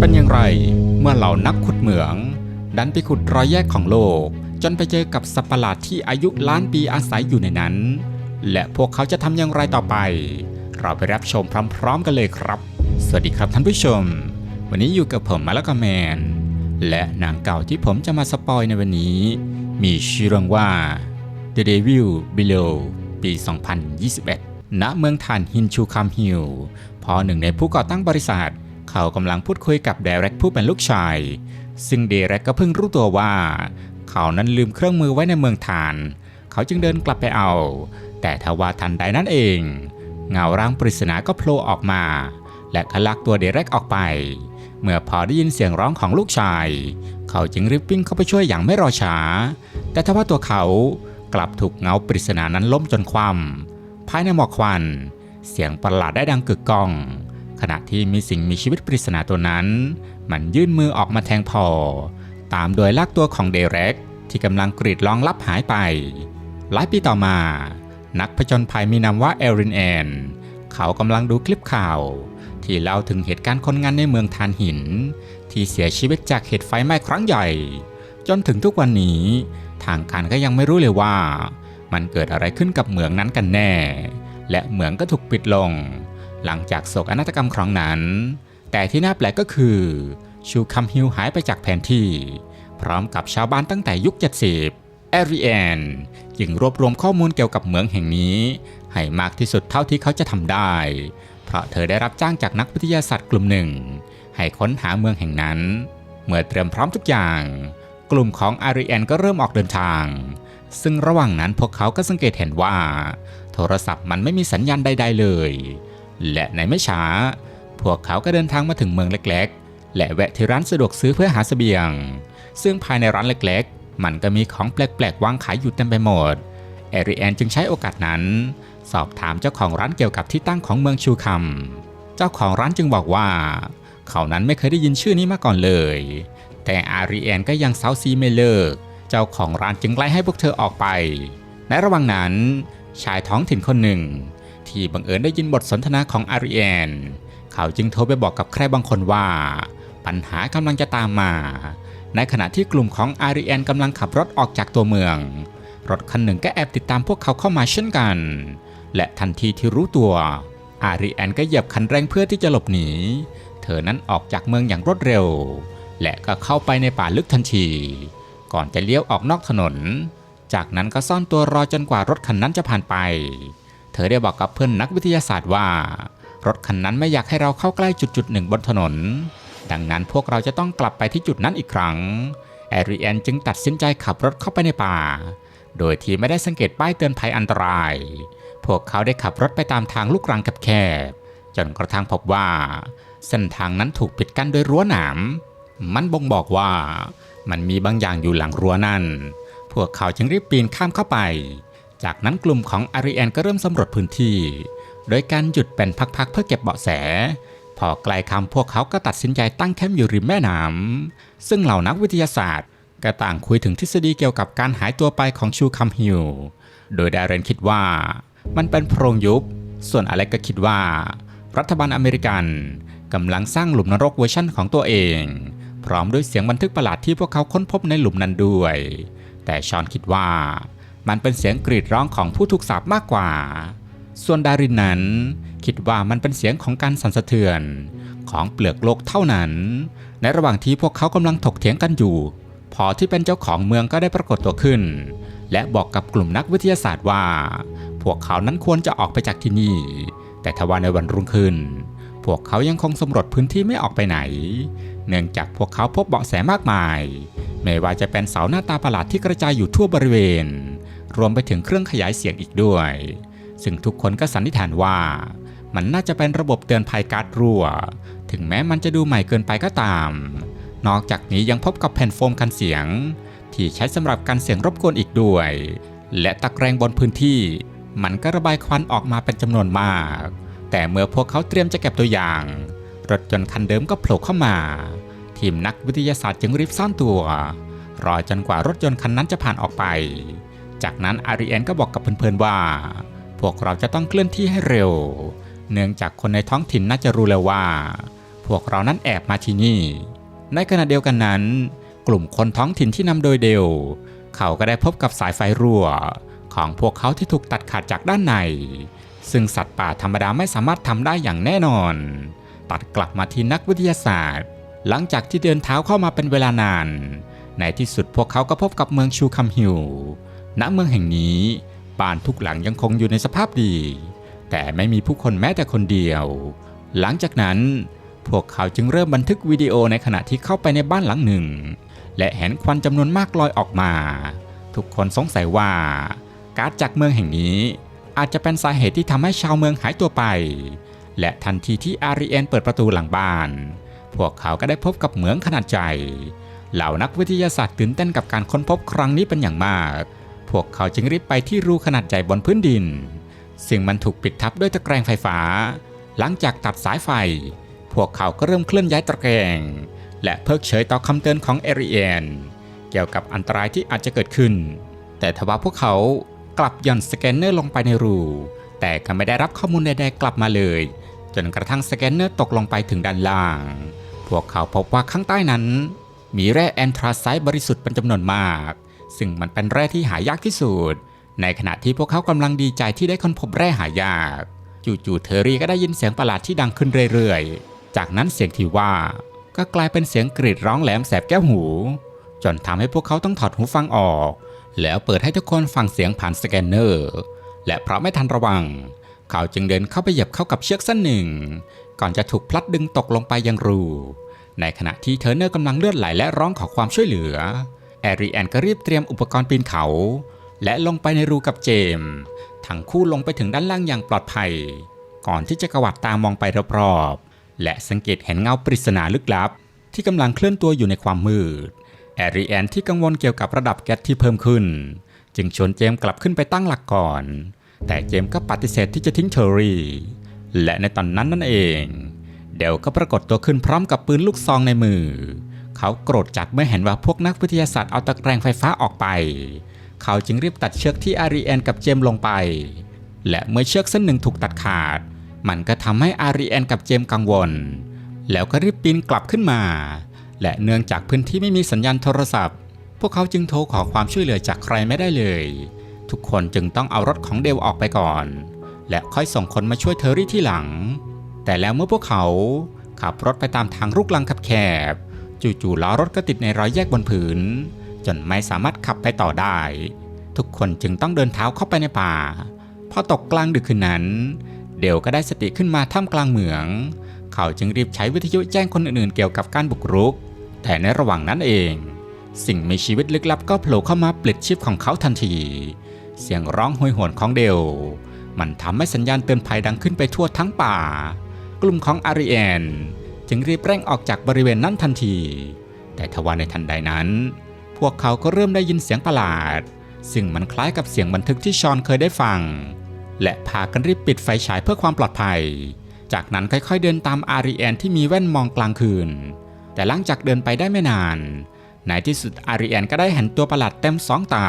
เป็นอย่างไร เมื่อเหล่านักขุดเหมือง ดันไปขุดรอยแยกของโลก จนไปเจอกับสัตว์ประหลาดที่อายุล้านปีอาศัยอยู่ในนั้น และพวกเขาจะทำอย่างไรต่อไป เราไปรับชมพร้อม ๆ กันเลยครับ สวัสดีครับท่านผู้ชม วันนี้อยู่กับผมมาแล้วก็แมน และหนังเก่าที่ผมจะมาสปอยในวันนี้ มีชื่อเรื่องว่า The Devil Below ปี 2021 ณ เมืองฐานฮินชูคัมฮิลพอหนึ่งในผู้ก่อตั้งบริษัท เขากำลังพูดคุยกับเดเร็กผู้เป็นลูกชาย ซึ่งเดเร็กก็เพิ่งรู้ตัวว่า เขานั้นลืมเครื่องมือไว้ในเมืองฐาน เขาจึงเดินกลับไปเอา แต่ทว่าทันใดนั้นเอง เงาร่างปริศนาก็โผล่ออกมา และขลักตัวเดเร็กออกไป เมื่อพอได้ยินเสียงร้องของลูกชาย เขาจึงรีบวิ่งเข้าไปช่วยอย่างไม่รอช้า แต่ทว่าตัวเขากลับถูกเงาปริศนานั้นล้มจนคว่ำภายในหมอกควัน เสียงประหลาดได้ดังกึกก้อง ขณะที่มีสิ่งมีชีวิตปริศนาตัวนั้น มันยื่นมือออกมาแทงพอ ตามโดยลากตัวของเดเร็กที่กำลังกรีดร้องลับหายไป หลายปีต่อมา นักผจญภัยมีนามว่าเอรินแอน เขากำลังดูคลิปข่าว ที่เล่าถึงเหตุการณ์คนงานในเมืองทานหิน ที่เสียชีวิตจากเหตุไฟไหม้ครั้งใหญ่ จนถึงทุกวันนี้ ทางการก็ยังไม่รู้เลยว่า มันเกิดอะไรขึ้นกับเหมืองนั้นกันแน่ และเหมืองก็ถูกปิดลง หลังจากโศกนาฏกรรมครั้งนั้น แต่ที่น่าแปลกก็คือชูคัมฮิลหายไปจากแผนที่ พร้อมกับชาวบ้านตั้งแต่ยุค 70 แอริแอนจึงรวบรวมข้อมูลเกี่ยวกับเหมืองแห่งนี้ ให้มากที่สุดเท่าที่เขาจะทำได้ เพราะเธอได้รับจ้างจากนักวิทยาศาสตร์กลุ่มหนึ่ง ให้ค้นหาเมืองแห่งนั้น เมื่อเตรียมพร้อมทุกอย่าง กลุ่มของอาริแอนก็เริ่มออกเดินทาง ซึ่งระหว่างนั้นพวกเขาก็สังเกตเห็นว่า โทรศัพท์มันไม่มีสัญญาณใด ๆ เลย และในไม่ช้า พวกเขาก็เดินทางมาถึงเมืองเล็ก ๆ และแวะที่ร้านสะดวกซื้อเพื่อหาเสบียง ซึ่งภายในร้านเล็ก ๆ มันก็มีของแปลก ๆ วางขายอยู่เต็มไปหมดแอริแอนจึงใช้โอกาสนั้น สอบถามเจ้าของร้านเกี่ยวกับที่ตั้งของเมืองชูคัมเจ้าของร้านจึงบอกว่า เขานั้นไม่เคยได้ยินชื่อนี้มาก่อนเลย แต่อารีแอนก็ยังเซาซีไม่เลิก เจ้าของร้านจึงไล่ให้พวกเธอออกไป ในระหว่างนั้นชายท้องถิ่นคนหนึ่ง ที่บังเอิญได้ยินบทสนทนาของอารีแอนเขาจึงโทรไปบอกกับใครบางคนว่า ปัญหากำลังจะตามมา ในขณะที่กลุ่มของอารีแอนกำลังขับรถออกจากตัวเมือง รถคันหนึ่งก็แอบติดตามพวกเขาเข้ามาเช่นกัน และทันทีที่รู้ตัวอารีแอนก็เหยียบคันเร่งเพื่อที่จะหลบหนี เธอนั้นออกจากเมืองอย่างรวดเร็ว และก็เข้าไปในป่าลึกทันที ก่อนจะเลี้ยวออกนอกถนน จากนั้นก็ซ่อนตัวรอจนกว่ารถคันนั้นจะผ่านไป เธอได้บอกกับเพื่อนนักวิทยาศาสตร์ว่า รถคันนั้นไม่อยากให้เราเข้าใกล้จุดจุดหนึ่งบนถนน ดังนั้นพวกเราจะต้องกลับไปที่จุดนั้นอีกครั้งแอริแอนจึงตัดสินใจขับรถเข้าไปในป่า โดยที่ไม่ได้สังเกตป้ายเตือนภัยอันตราย พวกเขาได้ขับรถไปตามทางลูกรังแคบๆจนกระทั่งพบว่า เส้นทางนั้นถูกปิดกั้นด้วยรั้วหนาม มันบ่งบอกว่า มันมีบางอย่างอยู่หลังรั้วนั่น พวกเขาจึงรีบปีนข้ามเข้าไป จากนั้นกลุ่มของอาริแอนก็เริ่มสำรวจพื้นที่ โดยการหยุดเป็นพักๆเพื่อเก็บเบาะแส พอไกลคำพวกเขาก็ตัดสินใจตั้งแคมป์อยู่ริมแม่น้ำซึ่งเหล่านักวิทยาศาสตร์ก็ต่างคุยถึงทฤษฎีเกี่ยวกับการหายตัวไปของชูคัมฮิลโดยดาเรนคิดว่า มันเป็นโพรงยุบ ส่วนอเล็กก็คิดว่า รัฐบาลอเมริกันกำลังสร้างหลุมนรกเวอร์ชั่นของตัวเอง พร้อมด้วยเสียงบันทึกประหลาดที่พวกเขาค้นพบในหลุมนั้นด้วย แต่ชอนคิดว่า มันเป็นเสียงกรีดร้องของผู้ถูกสาปมากกว่า ส่วนดารินนั้น คิดว่ามันเป็นเสียงของการสั่นสะเทือน ของเปลือกโลกเท่านั้น ในระหว่างที่พวกเขากำลังถกเถียงกันอยู่ พอที่เป็นเจ้าของเมืองก็ได้ปรากฏตัวขึ้น และบอกกับกลุ่มนักวิทยาศาสตร์ว่า พวกเขานั้นควรจะออกไปจากที่นี่ แต่ทว่าในวันรุ่งขึ้น พวกเขายังคงสำรวจพื้นที่ไม่ออกไปไหน เนื่องจากพวกเขาพบเบาะแสมากมาย ไม่ว่าจะเป็นเสาหน้าตาประหลาดที่กระจายอยู่ทั่วบริเวณ รวมไปถึงเครื่องขยายเสียงอีกด้วย ซึ่งทุกคนก็สันนิษฐานว่า มันน่าจะเป็นระบบเตือนภัยการ์ดรั่ว ถึงแม้มันจะดูใหม่เกินไปก็ตาม นอกจากนี้ยังพบกับแผ่นโฟมกันเสียง ที่ใช้สำหรับกันเสียงรบกวนอีกด้วย และตะแกรงบนพื้นที่ มันก็ระบายควันออกมาเป็นจำนวนมาก แต่เมื่อพวกเขาเตรียมจะเก็บตัวอย่าง รถยนต์คันเดิมก็โผล่เข้ามา ทีมนักวิทยาศาสตร์จึงรีบซ่อนตัวรอจนกว่ารถยนต์คันนั้นจะผ่านออกไป จากนั้นอาริแอนก็บอกกับเพื่อนๆว่า พวกเราจะต้องเคลื่อนที่ให้เร็ว เนื่องจากคนในท้องถิ่นน่าจะรู้แล้วว่าพพวกเรานั้นแอบมาที่นี่ ในขณะเดียวกันนั้น กลุ่มคนท้องถิ่นที่นำโดยเดลเขาก็ได้พบกับสายไฟรั่ว ของพวกเขาที่ถูกตัดขาดจากด้านใน ซึ่งสัตว์ป่าธรรมดาไม่สามารถทำได้อย่างแน่นอน ตัดกลับมาที่นักวิทยาศาสตร์ หลังจากที่เดินเท้าเข้ามาเป็นเวลานาน ในที่สุดพวกเขาก็พบกับเมืองชูคัมฮิว ณเมืองแห่งนี้บ้านทุกหลังยังคงอยู่ในสภาพดี แต่ไม่มีผู้คนแม้แต่คนเดียว หลังจากนั้น พวกเขาจึงเริ่มบันทึกวิดีโอในขณะที่เข้าไปในบ้านหลังหนึ่ง และเห็นควันจำนวนมากลอยออกมา ทุกคนสงสัยว่า กาซจากเมืองแห่งนี้ อาจจะเป็นสาเหตุที่ทำให้ชาวเมืองหายตัวไป และทันทีที่อารีเอนเปิดประตูหลังบ้าน พวกเขาก็ได้พบกับเหมืองขนาดใหญ่เหล่านักวิทยาศาสตร์ตื่นเต้นกับการค้นพบครั้งนี้เป็นอย่างมาก พวกเขาจึงรีบไปที่รูขนาดใหญ่บนพื้นดิน ซึ่งมันถูกปิดทับด้วยตะแกรงไฟฟ้า หลังจากตัดสายไฟ พวกเขาก็เริ่มเคลื่อนย้ายตะแกรง และเพิกเฉยต่อคำเตือนของเอริเอนเกี่ยวกับอันตรายที่อาจจะเกิดขึ้น แต่ทว่าพวกเขากลับย่อนสแกนเนอร์ลงไปในรู แต่ก็ไม่ได้รับข้อมูลใดๆกลับมาเลย จนกระทั่งสแกนเนอร์ตกลงไปถึงด้านล่าง พวกเขาพบว่าข้างใต้นั้น มีแร่แอนทราไซต์บริสุทธิ์เป็นจำนวนมาก ซึ่งมันเป็นแร่ที่หายากที่สุด ในขณะที่พวกเขากำลังดีใจที่ได้ค้นพบแร่หายาก จู่ๆเทอรี่ก็ได้ยินเสียงประหลาดที่ดังขึ้นเรื่อยๆ จากนั้นเสียงที่ว่าก็กลายเป็นเสียงกรีดร้องแหลมแสบแก้วหู จนทำให้พวกเขาต้องถอดหูฟังออก แล้วเปิดให้ทุกคนฟังเสียงผ่านสแกนเนอร์ และเพราะไม่ทันระวัง เขาจึงเดินเข้าไปเหยียบเข้ากับเชือกเส้นหนึ่ง ก่อนจะถูกพลัดดึงตกลงไปยังรู ในขณะที่เทอร์เนอร์กำลังเลือดไหลและร้องขอความช่วยเหลือ แอรีแอนก็รีบเตรียมอุปกรณ์ปีนเขา และลงไปในรูกับเจมส์ทั้งคู่ลงไปถึงด้านล่างอย่างปลอดภัย ก่อนที่จะกวัดตามองไปรอบๆ และสังเกตเห็นเงาปริศนาลึกลับ ที่กำลังเคลื่อนตัวอยู่ในความมืด แอรีแอนที่กังวลเกี่ยวกับระดับแก๊สที่เพิ่มขึ้น จึงชวนเจมส์กลับขึ้นไปตั้งหลักก่อน แต่เจมส์ก็ปฏิเสธที่จะทิ้งเทอรี่ และในตอนนั้นนั่นเอง เดลก็ปรากฏตัวขึ้นพร้อมกับปืนลูกซองในมือ เขาโกรธจัดเมื่อเห็นว่าพวกนักวิทยาศาสตร์เอาตะแกรงไฟฟ้าออกไป เขาจึงรีบตัดเชือกที่อารีแอนกับเจมลงไป และเมื่อเชือกเส้นหนึ่งถูกตัดขาด มันก็ทำให้อารีแอนกับเจมกังวล แล้วก็รีบปีนกลับขึ้นมา และเนื่องจากพื้นที่ไม่มีสัญญาณโทรศัพท์ พวกเขาจึงโทรขอความช่วยเหลือจากใครไม่ได้เลย ทุกคนจึงต้องเอารถของเดลออกไปก่อน และค่อยส่งคนมาช่วยเทอรี่ที่หลัง แต่แล้วเมื่อพวกเขาขับรถไปตามทางลูกลังคับแคบ จู่ๆล้อรถก็ติดในรอยแยกบนผืน จนไม่สามารถขับไปต่อได้ ทุกคนจึงต้องเดินเท้าเข้าไปในป่า พอตกกลางดึกคืนนั้น เดลก็ได้สติขึ้นมาท่ามกลางเหมือง เขาจึงรีบใช้วิทยุแจ้งคนอื่นๆเกี่ยวกับการบุกรุก แต่ในระหว่างนั้นเอง สิ่งมีชีวิตลึกลับก็โผล่เข้ามาปลิดชีพของเขาทันที เสียงร้องโหยหวนของเดลมันทำให้สัญญาณเตือนภัยดังขึ้นไปทั่วทั้งป่า กลุ่มของอารีแอน จึงรีบเร่งออกจากบริเวณนั้นทันที แต่ทว่าในทันใดนั้น พวกเขาก็เริ่มได้ยินเสียงประหลาด ซึ่งมันคล้ายกับเสียงบันทึกที่ชอนเคยได้ฟัง และพากันรีบปิดไฟฉายเพื่อความปลอดภัย จากนั้นค่อยๆเดินตามอารีแอนที่มีแว่นมองกลางคืน แต่หลังจากเดินไปได้ไม่นานในที่สุดอารีแอนก็ได้เห็นตัวประหลาดเต็มสองตา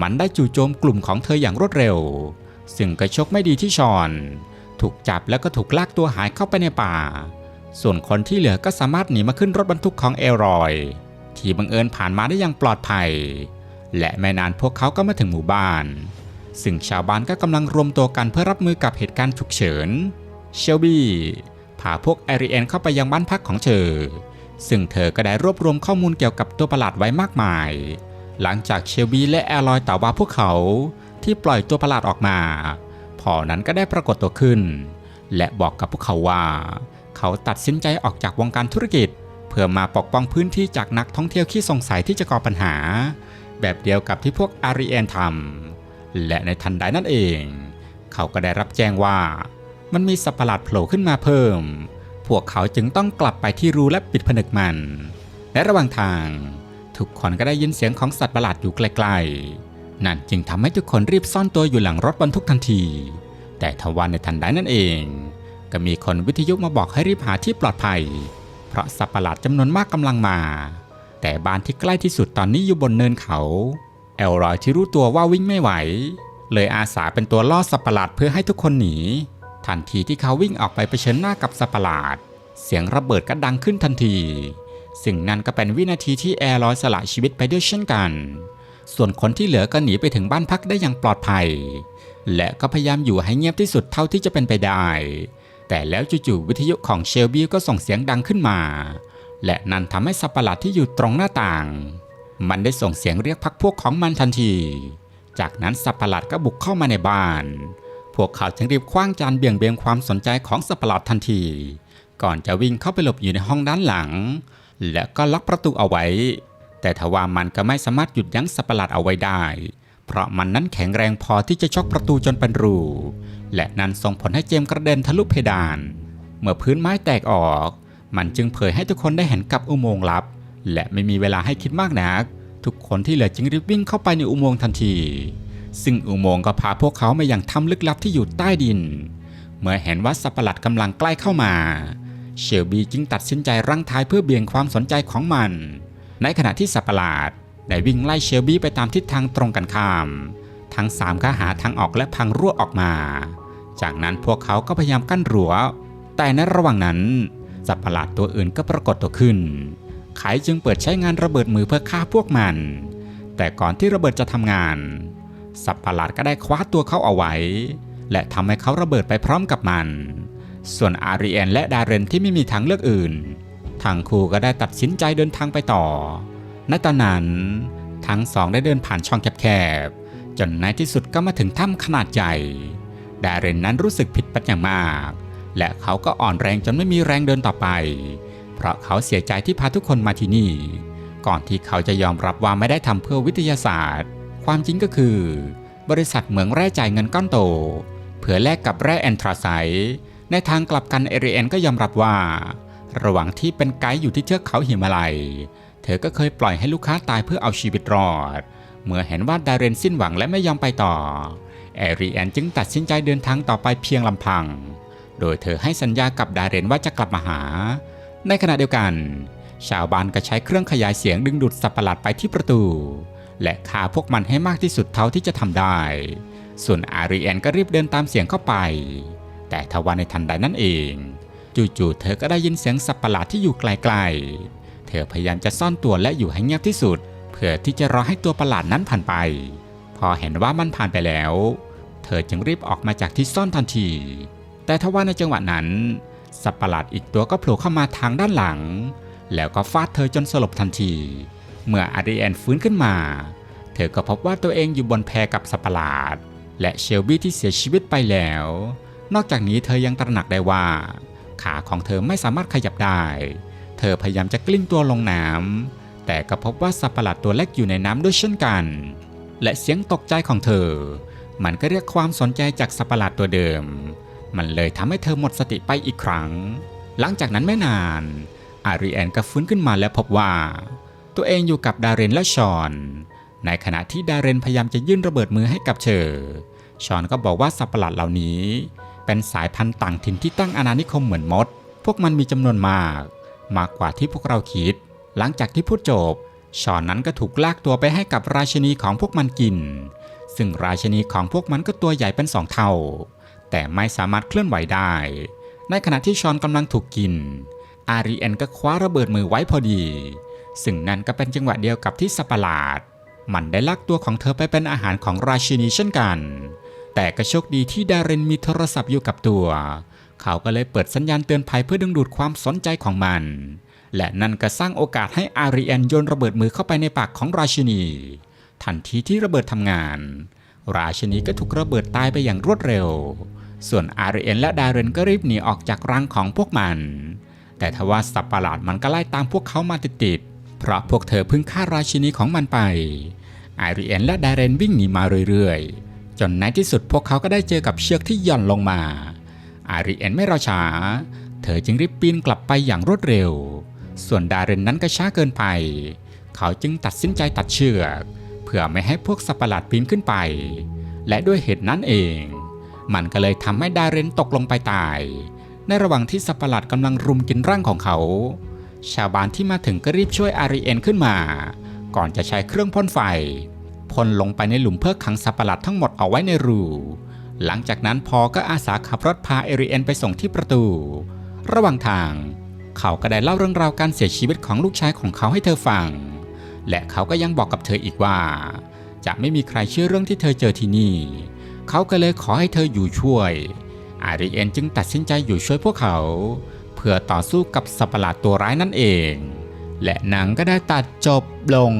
มันได้จู่โจมกลุ่มของเธออย่างรวดเร็ว ซึ่งกระชกไม่ดีที่ชอน ถูกจับแล้วก็ถูกลากตัวหายเข้าไปในป่า ส่วนคนที่เหลือก็สามารถหนีมาขึ้นรถบรรทุกของเอลรอย ที่บังเอิญผ่านมาได้อย่างปลอดภัย และไม่นานพวกเขาก็มาถึงหมู่บ้าน ซึ่งชาวบ้านก็กำลังรวมตัวกันเพื่อรับมือกับเหตุการณ์ฉุกเฉิน เชลบี้พาพวกแอริเอนเข้าไปยังบ้านพักของเธอ ซึ่งเธอก็ได้รวบรวมข้อมูลเกี่ยวกับตัวประหลาดไว้มากมาย หลังจากเชลบี้และแอลอยต่อว่าพวกเขาที่ปล่อยตัวประหลาดออกมา พอนั้นก็ได้ปรากฏตัวขึ้น และบอกกับพวกเขาว่า เขาตัดสินใจออกจากวงการธุรกิจ เพื่อมาปกป้องพื้นที่จากนักท่องเที่ยวขี้สงสัยที่จะก่อปัญหา แบบเดียวกับที่พวกอารีแอนทำและในทันใดนั่นเอง เขาก็ได้รับแจ้งว่า มันมีสัตว์ประหลาดโผล่ขึ้นมาเพิ่ม พวกเขาจึงต้องกลับไปที่รูและปิดผนึกมัน และระหว่างทาง ทุกคนก็ได้ยินเสียงของสัตว์ประหลาดอยู่ไกลๆนั่นจึงทำให้ทุกคนรีบซ่อนตัวอยู่หลังรถบรรทุกทันที แต่ทว่าในทันใดนั่นเอง ก็มีคนวิทยุมาบอกให้รีบหาที่ปลอดภัย เพราะสัตว์ประหลาดจำนวนมากกำลังมา แต่บ้านที่ใกล้ที่สุดตอนนี้อยู่บนเนินเขา เอลรอยที่รู้ตัวว่าวิ่งไม่ไหว เลยอาสาเป็นตัวล่อสัตว์ประหลาดเพื่อให้ทุกคนหนี ทันทีที่เขาวิ่งออกไปเผชิญหน้ากับสัตว์ประหลาด เสียงระเบิดก็ดังขึ้นทันที สิ่งนั้นก็เป็นวินาทีที่แอร์ลอยสละชีวิตไปด้วยเช่นกัน ส่วนคนที่เหลือก็หนีไปถึงบ้านพักได้อย่างปลอดภัย และก็พยายามอยู่ให้เงียบที่สุดเท่าที่จะเป็นไปได้ แต่แล้วจู่ๆวิทยุของเชลบี้ก็ส่งเสียงดังขึ้นมา และนั่นทำให้สัตว์ประหลาดที่อยู่ตรงหน้าต่าง มันได้ส่งเสียงเรียกพักพวกของมันทันที จากนั้นสัตว์ประหลาดก็บุกเข้ามาในบ้าน พวกเขาจึงรีบคว้างจานเบี่ยงเบนความสนใจของสัตว์ประหลาดทันที ก่อนจะวิ่งเข้าไปหลบอยู่ในห้องด้านหลัง และก็ล็อกประตูเอาไว้ แต่ทว่ามันก็ไม่สามารถหยุดยั้งสัตว์ประหลาดเอาไว้ได้ เพราะมันนั้นแข็งแรงพอที่จะชกประตูจนเป็นรู และนั่นส่งผลให้เจมกระเด็นทะลุเพดาน เมื่อพื้นไม้แตกออก มันจึงเผยให้ทุกคนได้เห็นกับอุโมงค์ลับ และไม่มีเวลาให้คิดมากนัก ทุกคนที่เหลือจึงรีบวิ่งเข้าไปในอุโมงค์ทันที ซึ่งอุโมงค์ก็พาพวกเขามาอย่างถ้ำลึกลับที่อยู่ใต้ดิน เมื่อเห็นว่าสัปะหลาดกำลังใกล้เข้ามาเชลบีจึงตัดสินใจรั้งท้ายเพื่อเบี่ยงความสนใจของมัน ในขณะที่สัปะหลาด ได้วิ่งไล่เชลบีไปตามทิศทางตรงกันข้าม ทั้งสามก็หาทางออกและพังรั่วออกมา จากนั้นพวกเขาก็พยายามกั้นรั้ว แต่ในระหว่างนั้นสัตว์ประหลาดตัวอื่นก็ปรากฏตัวขึ้น ไขจึงเปิดใช้งานระเบิดมือเพื่อฆ่าพวกมัน แต่ก่อนที่ระเบิดจะทำงาน สัตว์ประหลาดก็ได้คว้าตัวเขาเอาไว้ และทำให้เขาระเบิดไปพร้อมกับมัน ส่วนอารีแอนและดาเรนที่ไม่มีทางเลือกอื่น ทางคู่ก็ได้ตัดสินใจเดินทางไปต่อ ในตอนนั้น ทั้งสองได้เดินผ่านช่องแคบๆ จนในที่สุดก็มาถึงถ้ำขนาดใหญ่ ดาเรนนั้นรู้สึกผิดป็นอย่างมาก และเขาก็อ่อนแรงจนไม่มีแรงเดินต่อไป เพราะเขาเสียใจที่พาทุกคนมาที่นี่ ก่อนที่เขาจะยอมรับว่าไม่ได้ทำเพื่อวิทยาศาสตร์ ความจริงก็คือ บริษัทเหมืองแร่จ่ายเงินก้อนโต เพื่อแลกกับแร่แอนทราไซต์ในทางกลับกันเอเรนก็ยอมรับว่า ระหว่างที่เป็นไกด์อยู่ที่เทือกเขาหิมาลัย เธอก็เคยปล่อยให้ลูกค้าตายเพื่อเอาชีวิตรอด เมื่อเห็นว่าดาเรนสิ้นหวังและไม่ยอมไปต่อ แอรีแอนจึงตัดสินใจเดินทางต่อไปเพียงลำพัง โดยเธอให้สัญญากับดาเรนว่าจะกลับมาหา ในขณะเดียวกัน ชาวบ้านก็ใช้เครื่องขยายเสียงดึงดูดสัตว์ประหลาดไปที่ประตู และฆ่าพวกมันให้มากที่สุดเท่าที่จะทำได้ ส่วนอารีแอนก็รีบเดินตามเสียงเข้าไป แต่ทว่าในทันใดนั้นเอง จู่ๆเธอก็ได้ยินเสียงสัตว์ประหลาดที่อยู่ไกลๆ เธอพยายามจะซ่อนตัวและอยู่ให้เงียบที่สุด เพื่อที่จะรอให้ตัวประหลาดนั้นผ่านไป พอเห็นว่ามันผ่านไปแล้ว เธอจึงรีบออกมาจากที่ซ่อนทันที แต่ทว่าในจังหวะนั้น สัตว์ประหลาดอีกตัวก็โผล่เข้ามาทางด้านหลัง แล้วก็ฟาดเธอจนสลบทันที เมื่ออารีแอนฟื้นขึ้นมา เธอก็พบว่าตัวเองอยู่บนแพกับสัตว์ประหลาด และเชลบี้ที่เสียชีวิตไปแล้ว นอกจากนี้เธอยังตระหนักได้ว่า ขาของเธอไม่สามารถขยับได้ เธอพยายามจะกลิ้งตัวลงน้ำแต่ก็พบว่าสัตว์ประหลาดตัวเล็กอยู่ในน้ำด้วยเช่นกัน และเสียงตกใจของเธอ มันก็เรียกความสนใจจากสัตว์ประหลาดตัวเดิม มันเลยทำให้เธอหมดสติไปอีกครั้ง หลังจากนั้นไม่นาน อารีแอนก็ฟื้นขึ้นมาและพบว่า ตัวเองอยู่กับดาเรนและชอน ในขณะที่ดาเรนพยายามจะยื่นระเบิดมือให้กับเธอ ชอนก็บอกว่าสัตว์ประหลาดเหล่านี้ เป็นสายพันธุ์ต่างถิ่นที่ตั้งอาณานิคมเหมือนมด พวกมันมีจำนวนมาก มากกว่าที่พวกเราคิด หลังจากที่พูดจบชอนนั้นก็ถูกลากตัวไปให้กับราชินีของพวกมันกิน ซึ่งราชินีของพวกมันก็ตัวใหญ่เป็นสองเท่า แต่ไม่สามารถเคลื่อนไหวได้ ในขณะที่ชอนกำลังถูกกิน อารีแอนก็คว้าระเบิดมือไว้พอดี ซึ่งนั่นก็เป็นจังหวะเดียวกับที่สัตว์ประหลาด มันได้ลากตัวของเธอไปเป็นอาหารของราชินีเช่นกัน แต่ก็โชคดีที่ดาเรนมีโทรศัพท์อยู่กับตัว เขาก็เลยเปิดสัญญาณเตือนภัยเพื่อดึงดูดความสนใจของมัน และนั่นก็สร้างโอกาสให้อารีแอนโยนระเบิดมือเข้าไปในปากของราชินี ทันทีที่ระเบิดทำงาน ราชินีก็ถูกระเบิดตายไปอย่างรวดเร็ว ส่วนอารีแอนและดาเรนก็รีบหนีออกจากรังของพวกมัน แต่ทว่าสัตว์ประหลาดมันก็ไล่ตามพวกเขามาติดๆเพราะพวกเธอเพิ่งฆ่าราชินีของมันไป อารีแอนและดาเรนวิ่งหนีมาเรื่อยๆจนในที่สุดพวกเขาก็ได้เจอกับเชือกที่หย่อนลงมา อารีแอนไม่รอช้า เธอจึงรีบปีนกลับไปอย่างรวดเร็ว ส่วนดาเรนนั้นก็ช้าเกินไป เขาจึงตัดสินใจตัดเชือก เพื่อไม่ให้พวกสัตว์ประหลาดปีนขึ้นไป และด้วยเหตุนั้นเอง มันก็เลยทำให้ดาเรนตกลงไปตาย ในระหว่างที่สัตว์ประหลาดกำลังรุมกินร่างของเขา ชาวบ้านที่มาถึงก็รีบช่วยอารีเอนขึ้นมา ก่อนจะใช้เครื่องพ่นไฟพ่นลงไปในหลุมเพื่อขังสัตว์ประหลาดทั้งหมดเอาไว้ในรู หลังจากนั้นพอก็อาสาขับรถพาเอริเอนไปส่งที่ประตู ระหว่างทาง เขาก็ได้เล่าเรื่องราวการเสียชีวิตของลูกชายของเขาให้เธอฟัง และเขาก็ยังบอกกับเธออีกว่า จะไม่มีใครเชื่อเรื่องที่เธอเจอที่นี่ เขาก็เลยขอให้เธออยู่ช่วยอาริเอนจึงตัดสินใจอยู่ช่วยพวกเขา เพื่อต่อสู้กับสัปหลาดตัวร้ายนั่นเอง และหนังก็ได้ตัดจบลง